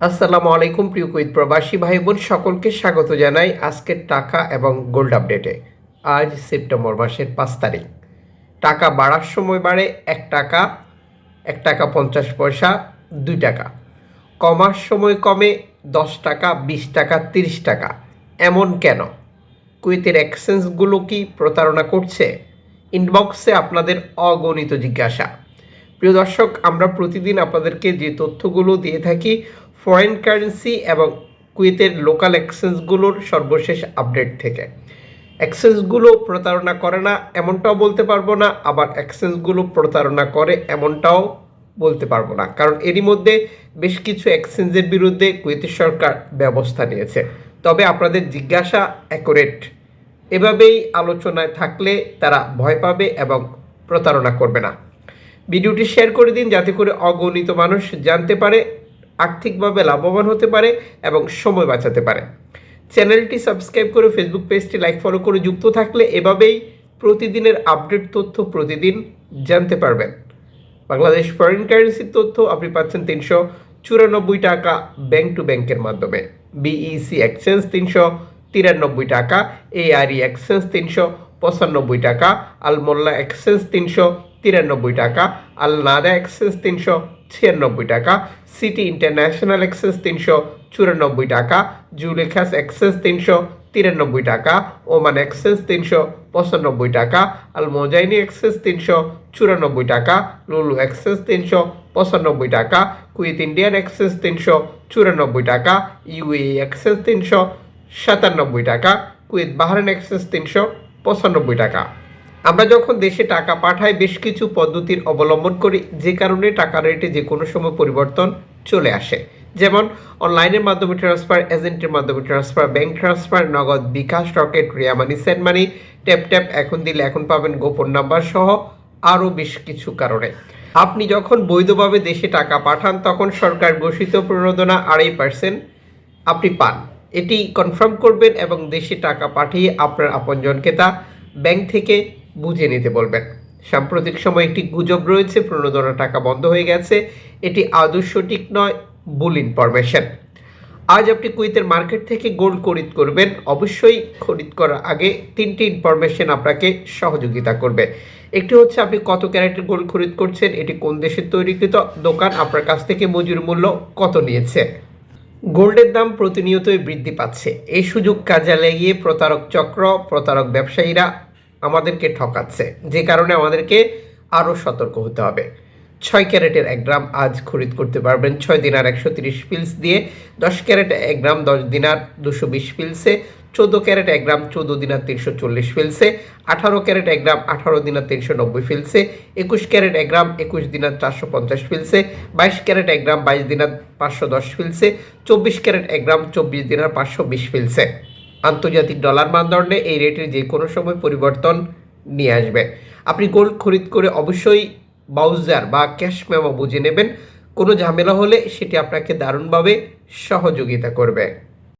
আসসালামু আলাইকুম, প্রিয় কুইত প্রবাসী ভাই বোন সকলকে স্বাগত জানাই আজকের টাকা এবং গোল্ড আপডেটে। আজ সেপ্টেম্বর মাসের পাঁচ তারিখ। টাকা বাড়ার সময় বাড়ে এক টাকা এক টাকা পঞ্চাশ পয়সা, দুই টাকা। কমার সময় কমে দশ টাকা, বিশ টাকা, তিরিশ টাকা। এমন কেন? কুয়েতের এক্সচেঞ্জগুলো কি প্রতারণা করছে? ইনবক্সে আপনাদের অগণিত জিজ্ঞাসা। প্রিয় দর্শক, আমরা প্রতিদিন আপনাদেরকে যে তথ্যগুলো দিয়ে থাকি ফরেন কারেন্সি এবং কুয়েতের লোকাল এক্সচেঞ্জগুলোর সর্বশেষ আপডেট থেকে। এক্সচেঞ্জগুলো প্রতারণা করে না, এমনটাও বলতে পারব না, আবার এক্সচেঞ্জগুলো প্রতারণা করে, এমনটাও বলতে পারব না। কারণ এরই মধ্যে বেশ কিছু এক্সচেঞ্জের বিরুদ্ধে কুয়েতের সরকার ব্যবস্থা নিয়েছে। তবে আপনাদের জিজ্ঞাসা অ্যাকুরেট এভাবেই আলোচনায় থাকলে তারা ভয় পাবে এবং প্রতারণা করবে না। ভিডিওটি শেয়ার করে দিন, যাতে করে অগণিত মানুষ জানতে পারে আর্থিকভাবে লাভবান হতে পারে এবং সময় বাঁচাতে পারে। চ্যানেলটি সাবস্ক্রাইব করে ফেসবুক পেজটি লাইক ফলো করে যুক্ত থাকলে এভাবেই প্রতিদিনের আপডেট তথ্য প্রতিদিন জানতে পারবেন। বাংলাদেশ ফরেন কারেন্সির তথ্য আপনি পাচ্ছেন তিনশো চুরানব্বই টাকা ব্যাংক টু ব্যাংকের মাধ্যমে। বিইসি এক্সচেঞ্জ তিনশো তিরানব্বই টাকা এআরই এক্সচেঞ্জ তিনশো পঁচানব্বই টাকা আলমোল্লা এক্সচেঞ্জ তিনশো তিরানব্বই টাকা, আল নাদা এক্সচেঞ্জ তিনশো ছিয়ানব্বই টাকা, সিটি ইন্টারন্যাশনাল এক্সচেঞ্জ তিনশো চুরানব্বই টাকা, জুলেখাস এক্সচেঞ্জ তিনশো তিরানব্বই টাকা, ওমান এক্সচেঞ্জ তিনশো পঁচানব্বই টাকা আল মোজাইনি এক্সচেঞ্জ তিনশো চুরানব্বই টাকা, লুলু এক্সচেঞ্জ তিনশো পঁচানব্বই টাকা কুইথ ইন্ডিয়ান এক্সচেঞ্জ তিনশো চুরানব্বই টাকা ইউএ এক্সচেঞ্জ তিনশো সাতানব্বই টাকা, কুয়েত বাহারান এক্সচেঞ্জ তিনশো পঁচানব্বই টাকা। আমরা যখন দেশে টাকা পাঠাই, বেশ কিছু পদ্ধতির অবলম্বন করি, যে কারণে টাকা রেটে যে কোনো সময় পরিবর্তন চলে আসে। যেমন, অনলাইনের মাধ্যমে ট্রান্সফার এজেন্টের মাধ্যমে transfer bank transfer Nagad bKash Rocket Ria money send money tap tap এখন দিলে এখন পাবেন গোপন নাম্বার সহ আরও বেশ কিছু কারণে। আপনি যখন বৈধভাবে দেশে টাকা পাঠান, তখন সরকার ঘোষিত প্রণোদনা আড়াই পার্সেন্ট আপনি পান। এটি কনফার্ম করবেন এবং দেশে টাকা পাঠিয়ে আপনার আপনজনকে তা ব্যাংক থেকে বুঝে নিতে বলবেন। সাম্প্রতিক সময় একটি গুজব রয়েছে প্রণোদনা টাকা বন্ধ হয়ে গেছে। এটি আদৌ সঠিক নয় বুল ইনফরমেশন আজ আপনি কুইতের মার্কেট থেকে গোল্ড খরিদ করবেন। অবশ্যই খরিদ করার আগে তিনটি ইনফরমেশন আপনাকে সহযোগিতা করবে। একটি হচ্ছে, আপনি কত ক্যারেটের গোল্ড খরিদ করছেন? এটি কোন দেশের তৈরিকৃত দোকান? আপনার কাছ থেকে মজুর মূল্য কত নিয়েছে? গোল্ডের দাম প্রতিনিয়তই বৃদ্ধি পাচ্ছে। এই সুযোগ কাজে লাগিয়ে প্রতারক চক্র, প্রতারক ব্যবসায়ীরা আমাদেরকে ঠকাচ্ছে। যে কারণে আমাদেরকে আরও সতর্ক হতে হবে। ছয় ক্যারেটের এক গ্রাম আজ খরিদ করতে পারবেন। ছয় দিনার একশো তিরিশ পিলস দিয়ে দশ ক্যারেট এক গ্রাম, দশ দিনার দুশো বিশ পিলসে, চোদ্দ ক্যারেট এক গ্রাম, চোদ্দ দিনার তিনশো চল্লিশ ফিলসে আঠারো ক্যারেট এক গ্রাম, আঠারো দিনার তিনশো নব্বই ফিলসে একুশ ক্যারেট এক গ্রাম, একুশ দিনার চারশো পঞ্চাশ ফিলসে বাইশ ক্যারেট এক গ্রাম, বাইশ দিনার পাঁচশো দশ ফিলসে চব্বিশ ক্যারেট এক গ্রাম, চব্বিশ দিনার পাঁচশো বিশ ফিলসে আন্তর্জাতিক ডলার মানদণ্ডে এই রেটের যে কোনো সময় পরিবর্তন নিয়ে আসবে। আপনি গোল্ড খরিদ করে অবশ্যই বাউজার বা ক্যাশ মেমো বুঝে নেবেন। কোনো ঝামেলা হলে সেটি আপনাকে দারুণভাবে সহযোগিতা করবে।